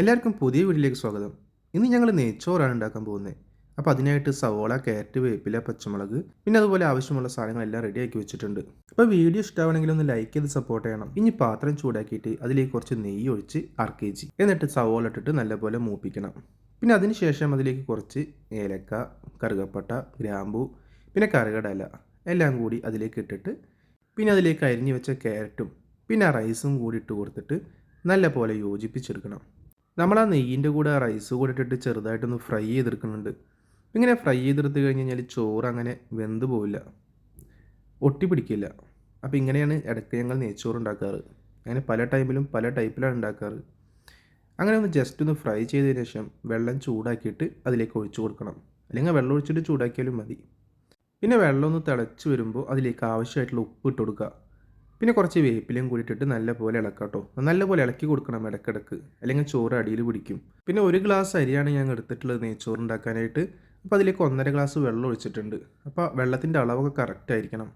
എല്ലാവർക്കും പുതിയ വീട്ടിലേക്ക് സ്വാഗതം. ഇന്ന് ഞങ്ങൾ നെയ്ച്ചോറാണ് ഉണ്ടാക്കാൻ പോകുന്നത്. അപ്പോൾ അതിനായിട്ട് സവോള കാരറ്റ് വേപ്പില പച്ചമുളക് പിന്നെ അതുപോലെ ആവശ്യമുള്ള സാധനങ്ങളെല്ലാം റെഡിയാക്കി വെച്ചിട്ടുണ്ട്. അപ്പോൾ വീഡിയോ ഇഷ്ടമാണെങ്കിൽ ഒന്ന് ലൈക്ക് ചെയ്ത് സപ്പോർട്ട് ചെയ്യണം. ഇനി പാത്രം ചൂടാക്കിയിട്ട് അതിലേക്ക് കുറച്ച് നെയ്യ് ഒഴിച്ച് അര കെ ജി എന്നിട്ട് സവോള ഇട്ടിട്ട് നല്ലപോലെ മൂപ്പിക്കണം. പിന്നെ അതിന് ശേഷം അതിലേക്ക് കുറച്ച് ഏലക്ക കറുകപ്പട്ട ഗ്രാമ്പു പിന്നെ കറുകടല എല്ലാം കൂടി അതിലേക്ക് ഇട്ടിട്ട് പിന്നെ അതിലേക്ക് അരിഞ്ഞു വെച്ച ക്യാരറ്റും പിന്നെ റൈസും കൂടി ഇട്ട് കൊടുത്തിട്ട് നല്ലപോലെ യോജിപ്പിച്ചെടുക്കണം. നമ്മൾ ആ നെയ്യിന്റെ കൂടെ റൈസ് കൂടെ ഇട്ടിട്ട് ചെറുതായിട്ടൊന്ന് ഫ്രൈ ചെയ്തെടുക്കുന്നുണ്ട്. ഇങ്ങനെ ഫ്രൈ ചെയ്തെടുത്ത് കഴിഞ്ഞ് കഴിഞ്ഞാൽ ചോറ് അങ്ങനെ വെന്ത് പോവില്ല. ഒട്ടി പിടിക്കില്ല. അപ്പോൾ ഇങ്ങനെയാണ് ഇടയ്ക്ക് ഞങ്ങൾ നെയ്ച്ചോറ് ഉണ്ടാക്കാറ് അങ്ങനെ പല ടൈമിലും പല ടൈപ്പിലാണ് ഉണ്ടാക്കാറ്. അങ്ങനെ ഒന്ന് ജസ്റ്റ് ഒന്ന് ഫ്രൈ ചെയ്തതിന് ശേഷം വെള്ളം ചൂടാക്കിയിട്ട് അതിലേക്ക് ഒഴിച്ചു കൊടുക്കണം. അല്ലെങ്കിൽ വെള്ളം ഒഴിച്ചിട്ട് ചൂടാക്കിയാലും മതി. പിന്നെ വെള്ളം ഒന്ന് തിളച്ച് വരുമ്പോൾ അതിലേക്ക് ആവശ്യമായിട്ടുള്ള ഉപ്പ് ഇട്ട് കൊടുക്കുക. പിന്നെ കുറച്ച് വേപ്പിലയും കൂടി ഇട്ടിട്ട് നല്ലപോലെ ഇളക്കാം കേട്ടോ നല്ലപോലെ ഇളക്കി കൊടുക്കണം ഇടക്കിടക്ക് അല്ലെങ്കിൽ ചോറ് അടിയിൽ പിടിക്കും. പിന്നെ ഒരു ഗ്ലാസ് അരിയാണ് ഞാൻ എടുത്തിട്ടുള്ളത് നെയ്ച്ചോറ് ഉണ്ടാക്കാനായിട്ട് അപ്പോൾ അതിലേക്ക് ഒന്നര ഗ്ലാസ് വെള്ളം ഒഴിച്ചിട്ടുണ്ട്. അപ്പോൾ വെള്ളത്തിന്റെ അളവൊക്കെ കറക്റ്റ് ആയിരിക്കണം.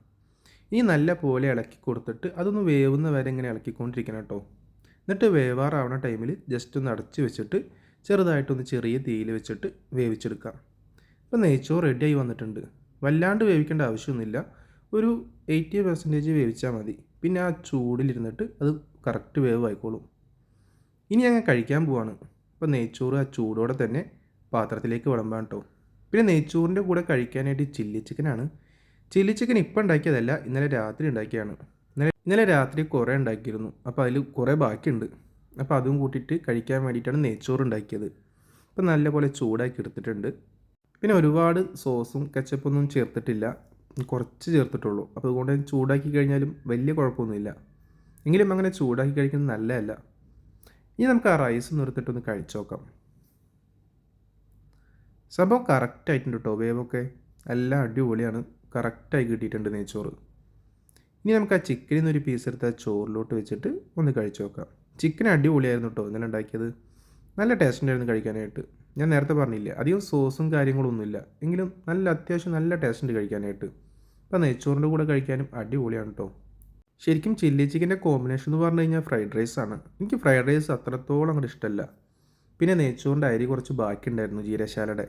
ഇനി നല്ല പോലെ ഇളക്കി കൊടുത്തിട്ട് അതൊന്ന് വേവുന്ന വരെ ഇങ്ങനെ ഇളക്കിക്കൊണ്ടിരിക്കണം കേട്ടോ. എന്നിട്ട് വേവാറാവുന്ന ടൈമിൽ ജസ്റ്റ് ഒന്ന് അടച്ച് വെച്ചിട്ട് ചെറുതായിട്ടൊന്ന് ചെറിയ തീയിൽ വെച്ചിട്ട് വേവിച്ചെടുക്കാം. ഇപ്പോൾ നെയ്ച്ചോറ് റെഡിയായി വന്നിട്ടുണ്ട്. വല്ലാണ്ട് വേവിക്കേണ്ട ആവശ്യമൊന്നുമില്ല. ഒരു എയ്റ്റി പെർസെന്റേജ് വേവിച്ചാൽ മതി. പിന്നെ ആ ചൂടിലിരുന്നിട്ട് അത് കറക്റ്റ് വേവ് ആയിക്കോളും ഇനി ഞങ്ങൾ കഴിക്കാൻ പോവാണ്. അപ്പോൾ നെയ്ച്ചോറ് ആ ചൂടോടെ തന്നെ പാത്രത്തിലേക്ക് വിളമ്പാൻ കേട്ടോ. പിന്നെ നെയ്ച്ചോറിന്റെ കൂടെ കഴിക്കാനായിട്ട് ചില്ലി ചിക്കനാണ് ചില്ലി ചിക്കൻ ഇപ്പം ഉണ്ടാക്കിയതല്ല ഇന്നലെ രാത്രി ഉണ്ടാക്കിയാണ്. ഇന്നലെ ഇന്നലെ രാത്രി കുറേ ഉണ്ടാക്കിയിരുന്നു. അപ്പോൾ അതിൽ കുറേ ബാക്കിയുണ്ട്. അപ്പോൾ അതും കൂട്ടിയിട്ട് കഴിക്കാൻ വേണ്ടിയിട്ടാണ് നെയ്ച്ചോറ് ഉണ്ടാക്കിയത്. അപ്പോൾ നല്ലപോലെ ചൂടാക്കി എടുത്തിട്ടുണ്ട്. പിന്നെ ഒരുപാട് സോസും കച്ചപ്പൊന്നും ചേർത്തിട്ടില്ല. കുറച്ച് ചേർത്തിട്ടുള്ളൂ. അപ്പോൾ അതുകൊണ്ട് ചൂടാക്കി കഴിഞ്ഞാലും വലിയ കുഴപ്പമൊന്നുമില്ല. എങ്കിലും അങ്ങനെ ചൂടാക്കി കഴിക്കുന്നത് നല്ലതല്ല. ഇനി നമുക്ക് ആ റൈസ് ഒന്ന് നിർത്തിട്ടൊന്ന് കഴിച്ചു നോക്കാം. സംഭവം കറക്റ്റ് ആയിട്ടുണ്ട് കേട്ടോ വേവൊക്കെ എല്ലാം അടിപൊളിയാണ്. കറക്റ്റായി കിട്ടിയിട്ടുണ്ട് നെയ്ച്ചോറ്. ഇനി നമുക്ക് ആ ചിക്കനിൽ നിന്നൊരു പീസ് എടുത്ത് ആ ചോറിലോട്ട് വെച്ചിട്ട് ഒന്ന് കഴിച്ചു നോക്കാം. ചിക്കൻ അടിപൊളിയായിരുന്നു കേട്ടോ ഇന്നലെ ഉണ്ടാക്കിയത്. നല്ല ടേസ്റ്റ് ഉണ്ടായിരുന്നു കഴിക്കാനായിട്ട്. ഞാൻ നേരത്തെ പറഞ്ഞില്ല അധികം സോസും കാര്യങ്ങളൊന്നുമില്ല. എങ്കിലും നല്ല അത്യാവശ്യം നല്ല ടേസ്റ്റ് ഉണ്ട് കഴിക്കാനായിട്ട്. അപ്പോൾ നെയ്ച്ചോറിന്റെ കൂടെ കഴിക്കാനും അടിപൊളിയാണ് കേട്ടോ ശരിക്കും ചില്ലി ചിക്കന്റെ കോമ്പിനേഷൻ എന്ന് പറഞ്ഞു കഴിഞ്ഞാൽ ഫ്രൈഡ് റൈസ് ആണ്. എനിക്ക് ഫ്രൈഡ് റൈസ് അത്രത്തോളം അങ്ങോട്ട് ഇഷ്ടമല്ല. പിന്നെ നെയ്ച്ചോറിന്റെ അരി കുറച്ച് ബാക്കിയുണ്ടായിരുന്നു ജീരശാലയുടെ.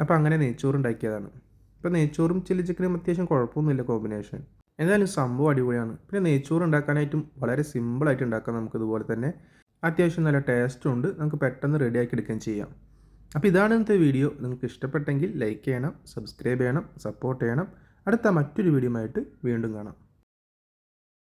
അപ്പോൾ അങ്ങനെ നെയ്ച്ചോറ് ഉണ്ടാക്കിയതാണ്. ഇപ്പോൾ നെയ്ച്ചോറും ചില്ലി ചിക്കനും അത്യാവശ്യം കുഴപ്പമൊന്നുമില്ല കോമ്പിനേഷൻ എന്തായാലും സംഭവം അടിപൊളിയാണ്. പിന്നെ നെയ്ച്ചോറ് ഉണ്ടാക്കാനായിട്ടും വളരെ സിമ്പിളായിട്ട് ഉണ്ടാക്കാം നമുക്കിതുപോലെ തന്നെ. അത്യാവശ്യം നല്ല ടേസ്റ്റും ഉണ്ട്. നമുക്ക് പെട്ടെന്ന് റെഡിയാക്കി എടുക്കുകയും ചെയ്യാം. അപ്പോൾ ഇതാണ് ഇന്നത്തെ വീഡിയോ. നിങ്ങൾക്ക് ഇഷ്ടപ്പെട്ടെങ്കിൽ ലൈക്ക് ചെയ്യണം സബ്സ്ക്രൈബ് ചെയ്യണം സപ്പോർട്ട് ചെയ്യണം. അടുത്ത മറ്റൊരു വീഡിയോ ആയിട്ട് വീണ്ടും കാണാം.